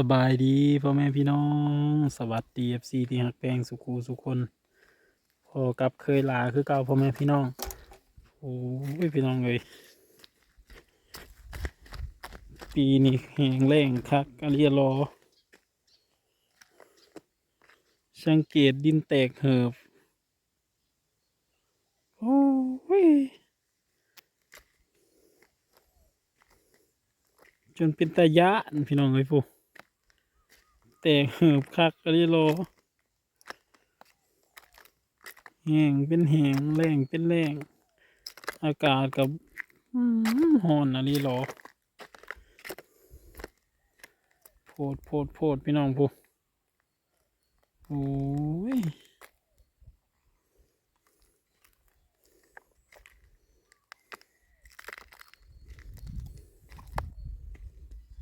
สบายดีพ่อแม่พี่น้อง สวัสดีเอฟซีที่ฮักแปงสุขูสุคนพอกับเคยลาคือเก่าพ่อแม่พี่น้องโอ้ยพี่น้องเลยปีนี้แหงแล้งคักอะเรียรอสังเกตดินแตกเหิบโอ้ยจนเป็นตายะพี่น้องเลยผู้ ตกเหือบคักกะลิโลแห้งเป็นแห้งแรงเป็นแรงอากาศกับอื้อหือฮ้อนอะลิโลโพดโพดโพดพี่น้องผู้โอ้ย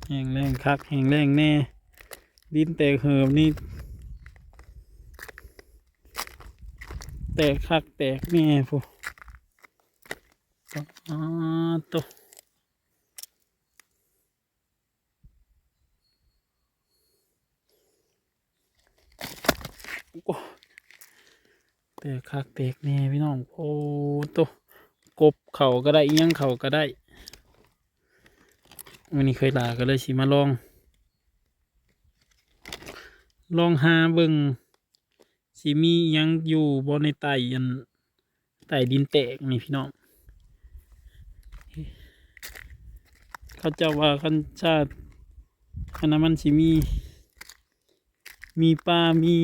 แห้งแรงคักแห้งแรงแน่ ดินแตกเหิมนี่ แตกคักแตกแม่พูอ่าตัวโอ้แตกคักแตกแม่พี่น้อง โอ้ตัวกบเข่าก็ได้อิหยังเข่าก็ได้ วันนี้เคยลาก็เลยชิมาลอง ลองหาเบิ่งสิมียังอยู่บนในไตอันไตดินแตกนี่พี่น้อง เขาจะว่าคันชาติคณะมันสิมี มีปลา มี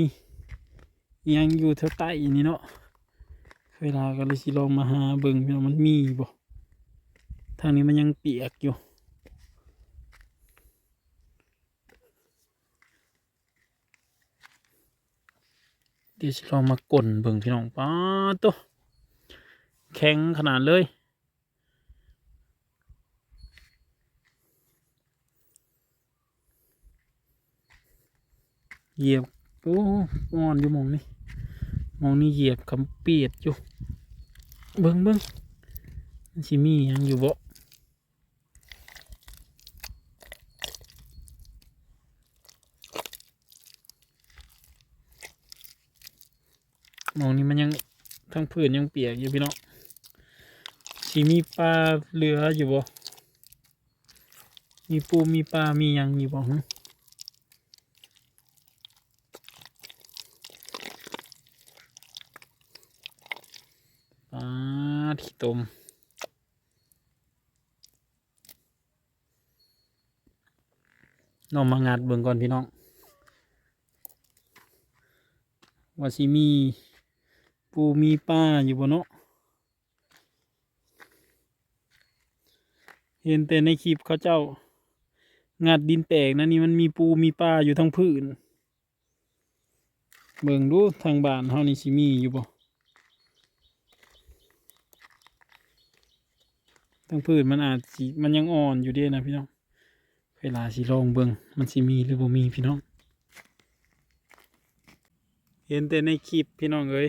ยังอยู่แถวใต้นี่เนาะเวลาก็เลยสิลองมาหาเบิ่งพี่น้องมันมีบ่ทางนี้มันยังเปียกอยู่ เดี๋ยวจะลองมากลนเบิ่งพี่น้องป้าตัวแข็งขนาดเลย เหยียบโอ้อ่อนอยู่มองนี่มองนี่เหยียบคำเปียดอยู่ เบิ่งเบิ่งมันสิมีหยังอยู่บ่ มองนี้มันยังทั้งพื้นยังเปียกอยู่พี่น้องสิมีปลาเหลืออยู่บ่ มีปูมีปลา มียังอยู่บ่ฮะปลาที่ต้มน้องมางัดเบิ่งก่อนพี่น้องว่าสิมี ปูมีปลาอยู่บนเนาะเห็นแต่ในคลิปเขาเจ้า งัดดินแตกนะนี่มันมีปูมีปลาอยู่ทั้งพื้น เบิ่งดูทางบ้านเฮานี่สิมีอยู่บ่ทั้งพืชมันอาจสิมันยังอ่อนอยู่ด้วยนะพี่น้อง เวลาสิลองเบิ่งมันสิมีหรือบ่มีพี่น้อง เห็นแต่ในคลิปพี่น้องเอ้ย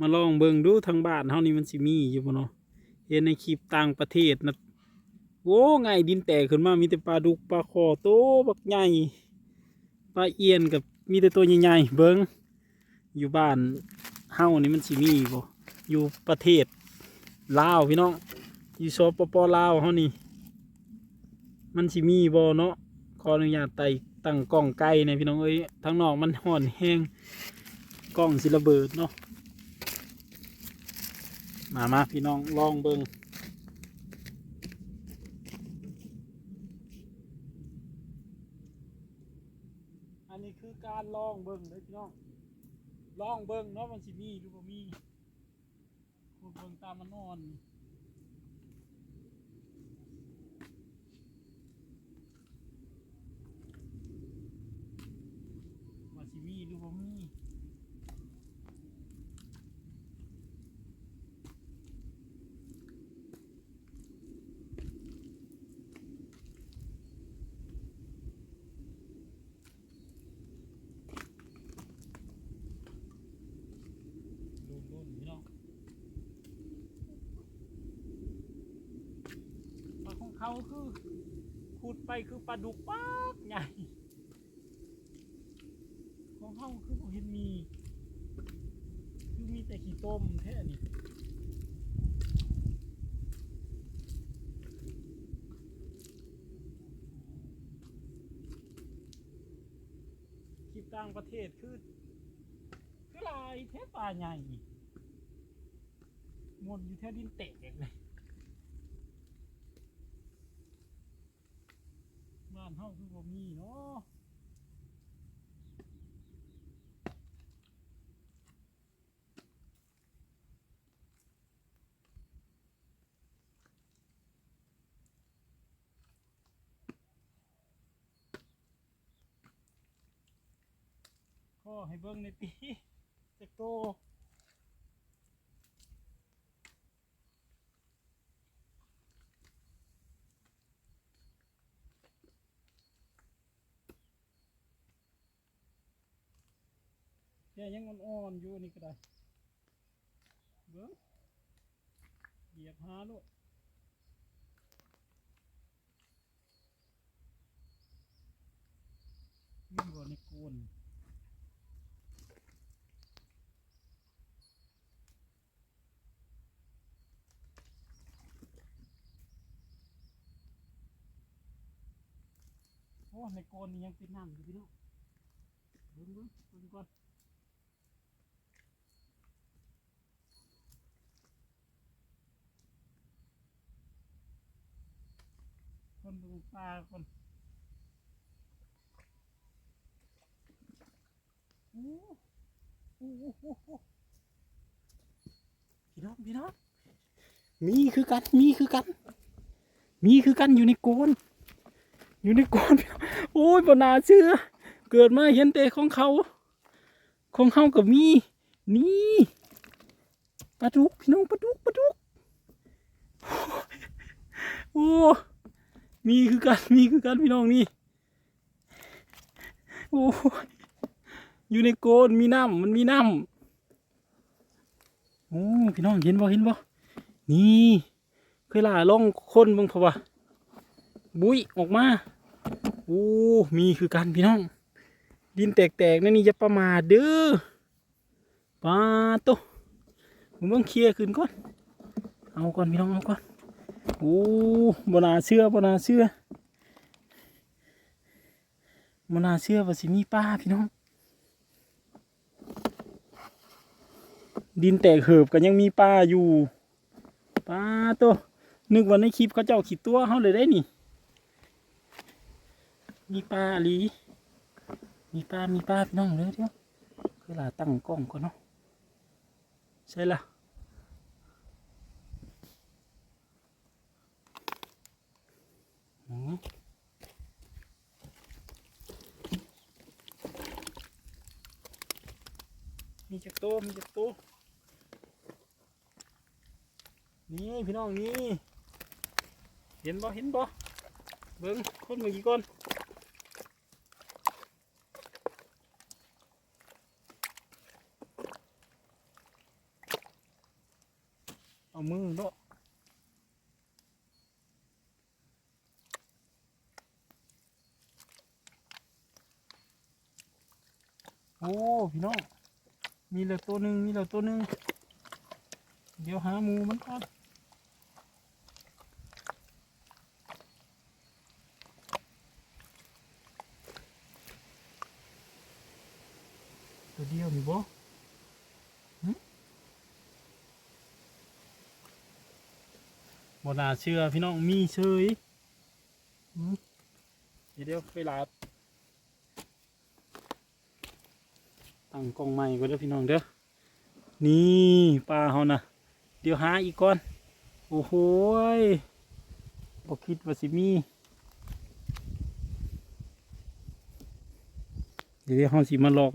มาลองเบิ่งดูทางบ้านเฮานี่มันสิมีอยู่บ่เนาะเห็นในคลิปต่างประเทศนะโว้ไงดินแตกขึ้นมามีแต่ปลาดุกปลาคอโตบักใหญ่ปลาเอียนกับมีแต่ตัวใหญ่ๆเบิ่งอยู่บ้านเฮานี่มันสิมีบ่อยู่ประเทศลาวพี่น้องอยู่สปปลาวเฮานี่มันสิมีบ่เนาะขออนุญาตไต่ตั้งกล้องไกลเนี่ยพี่น้องเอ้ยทางนอกมันห่อนแห้งกล้องสิระเบิดเนาะ มามาพี่น้องลองเบิงอันนี้คือการลองเบิงเลยพี่น้องลองเบิงเนาะมันสิมีหรือบ่มีขุดเบิงตามมันอ่อนว่าสิมีหรือบ่มีรุ่นรุ่นพี่น้องปลาของคือขุดไปคือปลาดุกปากใหญ่ของเฮาคือบ่เห็นมีคือมีแต่ขี้ต้มแท้นี่คลิปต่างประเทศคือคือลายแท้ป่าใหญ่มนอยู่แท้ดินเตกเลย บ่มีเนาะก็ให้เบิ้งในปีจะโต ยังอ่อนๆอยู่นี่ก็ได้เบิ้งเหยียบหาลูกมีบ่ในโกนโอ้ในโกนนี่ยังเป็นน้ำอยู่พี่น้องเบิ่งเบิ่งเบิ่งก่อน คนดูปลาคนโอ้โอ้โอ้โอ้โอ้พี่น้องพี่น้องมีคือกันมีคือกัน มีคือกันอยู่ในโกนอยู่ในโกนพี่น้องโอ้ยบนาเชื่อ เกิดมาเห็นแต่ของเขา ของเขากับมี นี่ปลาดุกพี่น้องปลาดุกปลาดุก โอ้ มีคือกันมีคือกันพี่น้องนี่โอ้ยอยู่ในโกนมีน้ำมันมีน้ำโอ้พี่น้องเห็นบ่เห็นบ่นี่เคยล่าล่องคนบ้างเพราะว่าบุ้ยออกมาโอ้มีคือกันพี่น้อง ดินแตกๆนั่นนี่จะประมาทเด้อปลาโตผมต้องเคลียร์ขึ้นก่อน เอาก่อนพี่น้องเอาก่อน โอ้บนาเชื่อบนาเชื่อบนาเชื่อว่าสิมีป้าพี่น้อง ดินแตกเหิบกันยังมีป้าอยู่ป้าโตนึกว่าในคลิปเขาเจ้าขีดตัวเขาเลยได้นี่ มีปลาลีมีปลามีปลาพี่น้องเลยเดียวคือลาตั้งกล้องก่อนเนาะใช่ละ มีจักรโตมีจักรโตนี่พี่น้องนี่เห็นบ่เห็นบ่เบิ้งคนเมื่อกี้ก่อนเอามือเนาะโอ้พี่น้อง มีเหลือตัวหนึ่งมีเหลือตัวหนึ่งเดี๋ยวหาหมูมันก่อนตัวเดียวนี่บ่บนาเชื่อพี่น้องมีเชยเดี๋ยวไปลา ตั้งกล้องใหม่ก็เด้อพี่น้องเด้อนี่ปลาเขานะเดี๋ยวหาอีกก่อน โอ้โหยบ่คิดว่าสิมีเดี๋ยวเขาสิมาลอง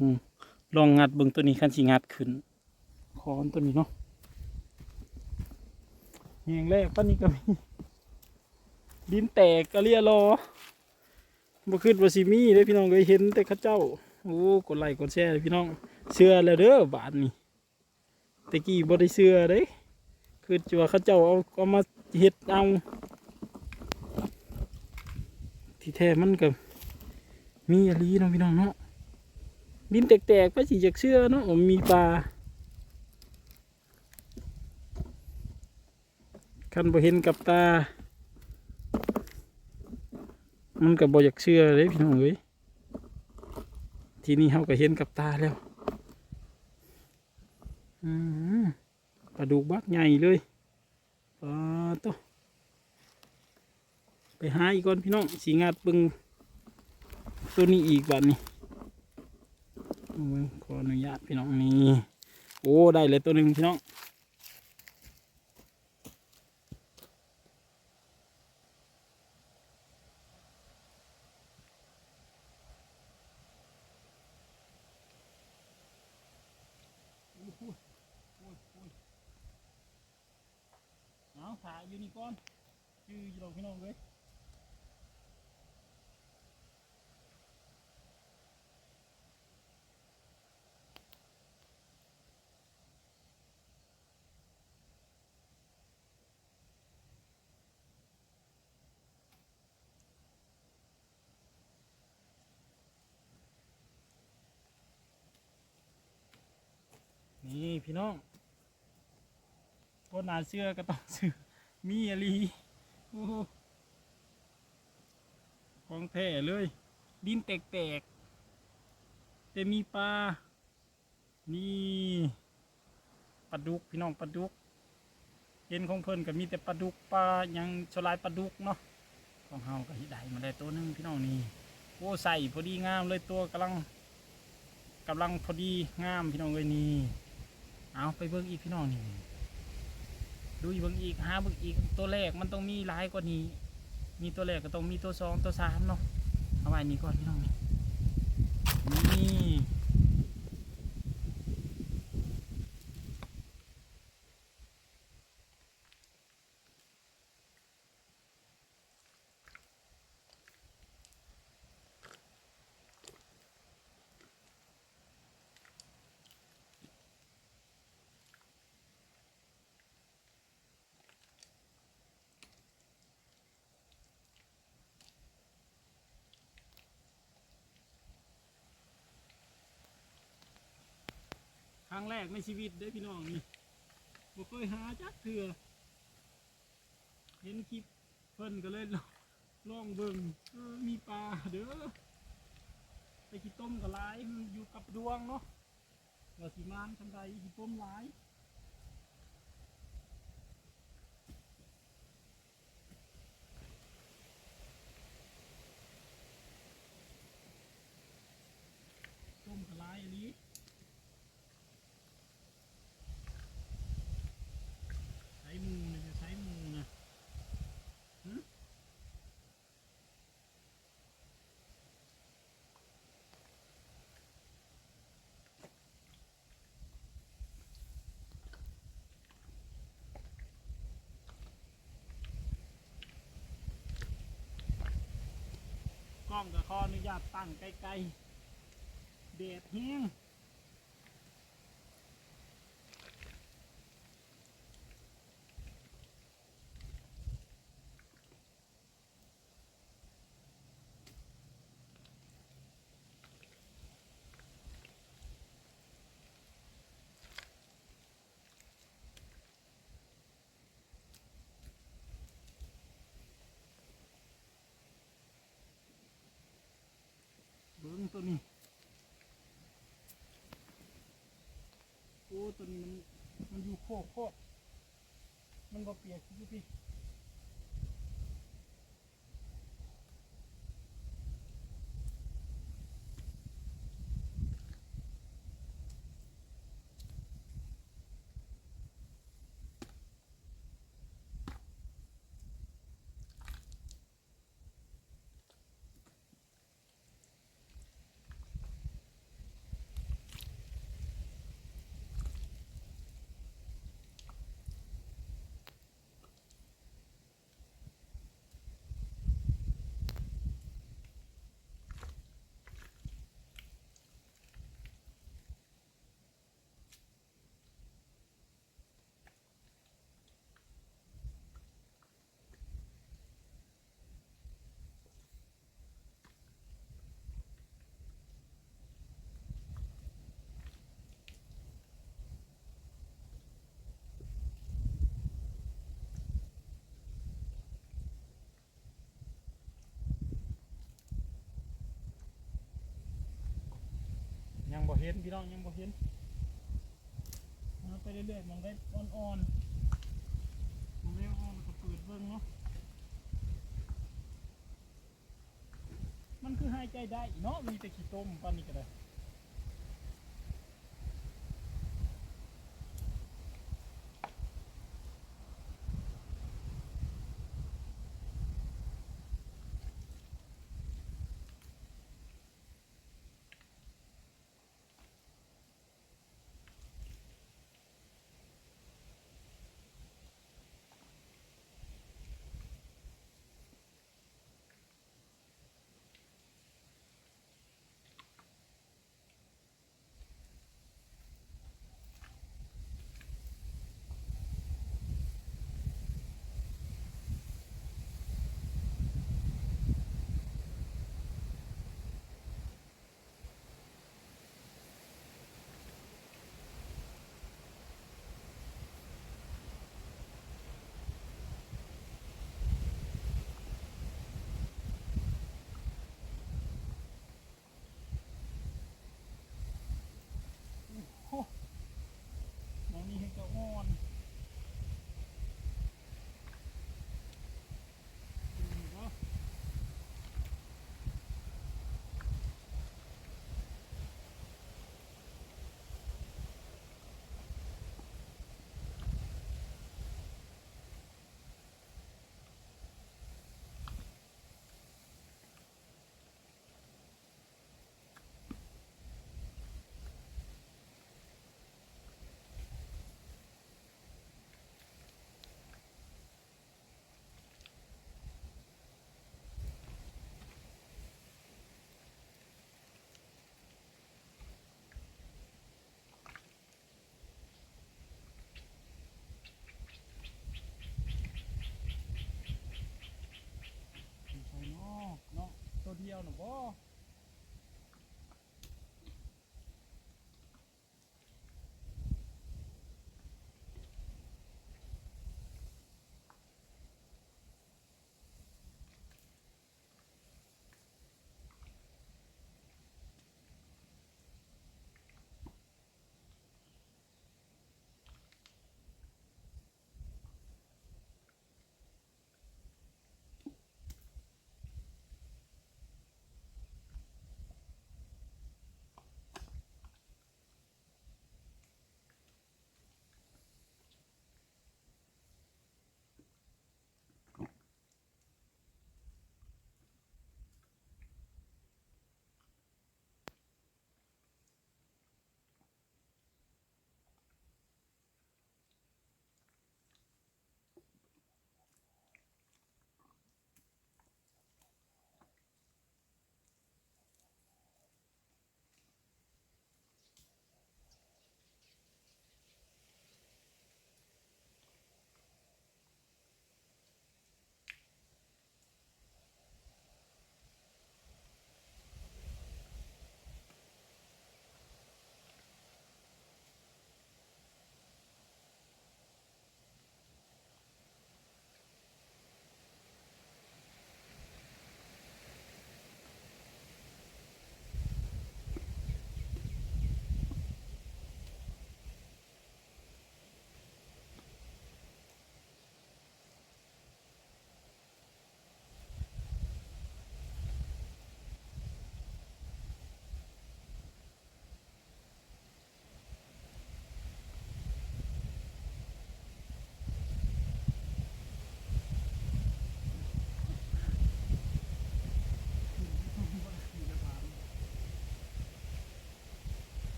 ลองงัดเบิ่งตัวนี้คันสิงัดขึ้นคอนตัวนี้เนาะแหงแรกป้านี้ก็มีดินแตกกะเรียรอบ่ขึ้นว่าสิมีเด้พี่น้องเคยเห็นแต่ข้าเจ้า โอ้กดไลค์กดแชร์เลยพี่น้องเชื่อแล้วเด้อบาทนี้แตะกี้บ่ได้เชื่อเด้คือจัวเขาเจ้าเอาเอามาเฮ็ดเอาที่แท้มันก็มีอลีเนาะพี่น้องเนาะดินแตกๆไปสิจากเชื่อเนาะมีปลาคันบ่เห็นกับตา มันก็บ่อยากเชื่อเลยพี่น้องเอ้ย ทีนี้เขาก็เห็นกับตาแล้วอืมปลาดุกบักใหญ่เลยปลาตัวไปหาอีกก่อนพี่น้องสีงาดเบิ่งตัวนี้อีกบัดนี้เอาเบิ่งขออนุญาตพี่น้องนี่โอ้ได้เลยตัวหนึ่งพี่น้อง ถ่ายอยู่นี่ก่อนชื่ออยู่ดอกพี่น้องเลยนี่พี่น้องคนหนาเสื้อก็ต้องซื้อ มีอหลีโอ้โหของแท้เลย ดินแตกๆ แต่มีปลา นี่ปลาดุกพี่น้องปลาดุก เห็นของเพิ่นก็มีแต่ปลาดุกปลายังชลายปลาดุกเนาะ ของเฮาก็ได้มาได้ตัวหนึงพี่น้องนี่ โอ้ใส่พอดีงามเลยตัวกำลังกำลังพอดีงามพี่น้องเลยนี่ เอาไปเบิ่งอีกพี่น้องนี่ ดูอีกเบิ่งอีกหาเบิ่งอีกตัวแรกมันต้องมีหลายกว่านี้ มีตัวแรกก็ต้องมีตัวสองตัวสามเนาะเอาไว้นี่ก่อนพี่น้องนี่ รั้งแรกในชีวิตได้พี่น้องนี่บ่เคยหาจักเถื่อเห็นคลิปเพิ่นก็เลยลองลองเบิ่งมีปลาเด้อไปขี้ต้มกับหลายอยู่กับดวงเนาะว่าสีมานทำไรขี้ต้มหลาย ต้มกระไรอันนี้ใช้มือนะจะใช้มือนะหึก ล้องกับขออนุญาตตั้งไกลๆเดดเฮงเบิ้งตัวนี้ โอ้ตัวนี้มันมันอยู่โคกโคกมัน บ่เปียกพี่ เห็นพี่น้องยังบ่เห็นมาไปเรื่อยๆมองได้อ่อนๆมองได้อ่อนก็เปิดเบิ่งเนาะมันคือหายใจได้เนาะมีแต่ขี้ต้มปานนี้ก็ได้ เ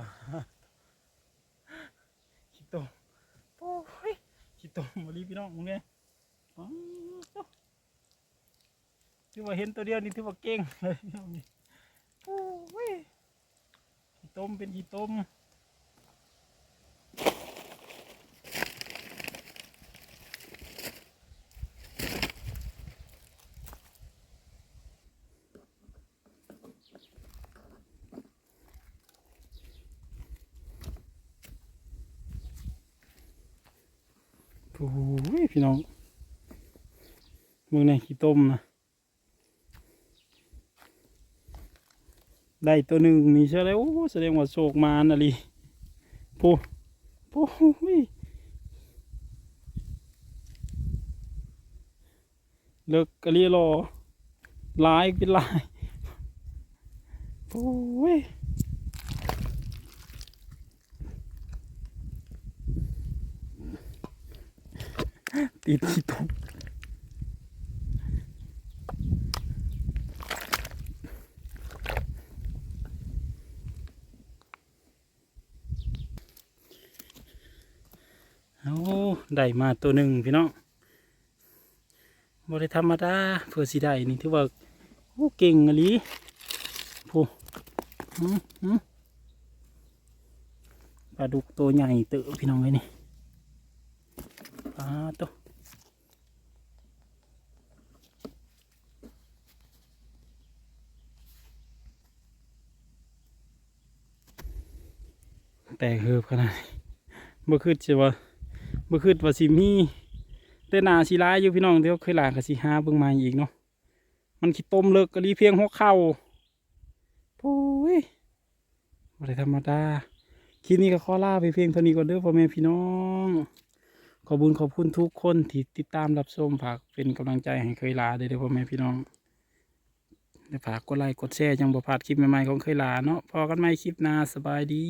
วน่ะบ่ว้าขี้ตมโอ้ยขี้ตมมาลีพี่น้องมึงเนี่ยว้าวถือว่าเห็นตัวเดียวนี่ถือว่าเก่งเลยพี่น้องนี่โอ้ยขี้ตมเป็นขี้ตม โอ้ยพี่น้อง มึงในขี้ต้มนะได้ตัวหนึ่งนี่ใช่แล้วแสดงว่าโศกมานอะไรโอ้โอ้ยเลิกกะเลียรอลายเป็นลายโอ้ยติดขี้ตมเอา ได้มาตัวหนึ่งพี่น้องบริธรรมดาเพื่อสิได้นี่ถือว่าโอ้เก่งอะลีผู้หืมหืมปลาดุกตัวใหญ่เตอพี่น้องเลยนี่ปลาตัวแต่เฮือบขนาดนี้บ่คืดสิว่า บ่คืดว่าสิมีแต่นาสิร้ายอยู่พี่น้องเดี๋ยวเคยหลานก็สิหาเบิ่งมาอีกเนาะมันขี้ต้มเลิกก็รีเพียงหัวเข่าโอ้ยบ่ได้ธรรมดาคลิปนี้ก็ขอลาไปเพียงเท่านี้ก่อนเด้อพ่อแม่พี่น้อง ขอบุญขอบคุณทุกคนที่ติดตามรับชมฝากเป็นกำลังใจให้เคยลาเด้อเด้อพ่อแม่พี่น้องฝากกดไลค์กดแชร์ยังบ่พลาดคลิปใหม่ๆของเคยลาเนาะพอกันใหม่คลิปหน้าสบายดี